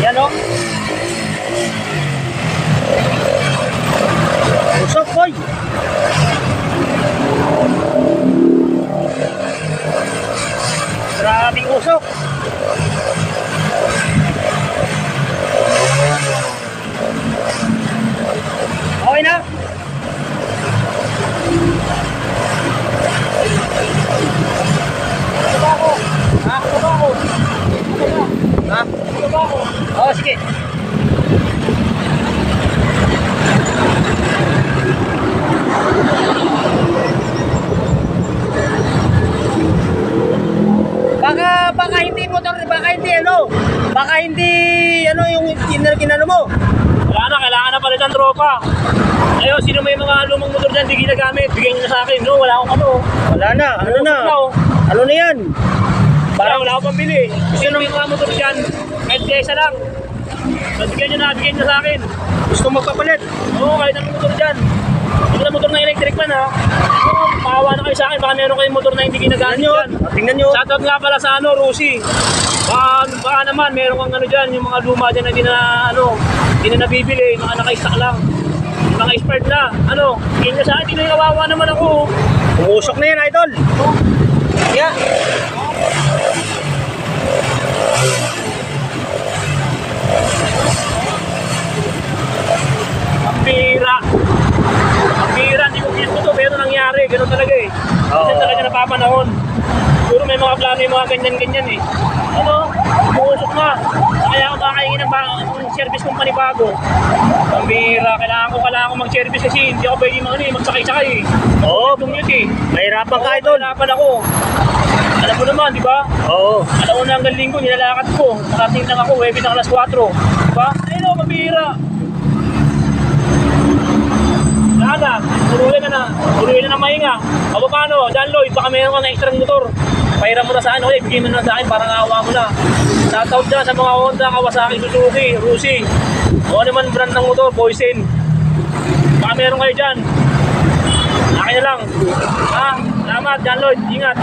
Yan o. Usok, boy. Motor, baka hindi ano, baka hindi ano yung kin- kinano mo. Wala na, kailangan na palitan tropa. Ayun, sino may mga lumang motor dyan, di ginagamit, bigyan nyo na sa akin. No, wala akong ano. Wala na, ano na? Wala, oh. Ano na yan? Parang wala akong pambili. Gusto may mga motor dyan, kahit isa lang. Bigyan nyo na, bigyan nyo na sa akin. Gusto magpapalit? Oo, kahit anong motor dyan. Yung na motor na electric man ha. Oo, Maawa na kayo sa akin, baka meron kayong motor na hindi ginagamit Tingnan nyo, dyan. tingnan nyo. Shoutout nga pala sa ano, Rusi. Baka, baka naman, meron kang ano dyan, yung mga luma dyan na hindi na, ano, hindi na nabibili, mga naka-stock lang. Mga expired na, ano, bigyan nyo sa akin, hindi na kawawa naman ako. Umusok na yan, idol. Yeah. Ang pira. Ang pira, hindi ko ginusto to, pero nangyari, ganun talaga eh. Kasi Oo. talaga napapanahon. Siguro may mga plano yung mga ganyan-ganyan eh. Ano, umuusok na. Kaya ako makakaingin ng ba- ng service kong panibago. Ang bira, kailangan ko, kailangan ko mag-service kasi hindi ako pwede mag, ano, eh, magsakay-sakay eh. Oo, Commute eh. mahirapan ka, idol. Hirapan ako. Alam mo naman, di ba? Oo. Alam mo na hanggang linggo, nilalakad ko. Nakating lang ako, webit ng alas 4. Di ba? Ayun o, mabira. Lahat na, turuin na na. Turuin na ng mahinga. O paano, John Lloyd, baka meron ka na extra motor. Pahiram mo na sa akin, okay, bigyan mo na sa akin, parang awa mo na. Shoutout dyan sa mga Honda, Kawasaki, Suzuki, Rusi. O ano naman brand ng motor, Poison. Baka meron kayo dyan. Akin na lang. Ha? Salamat, John Lloyd. Ingat.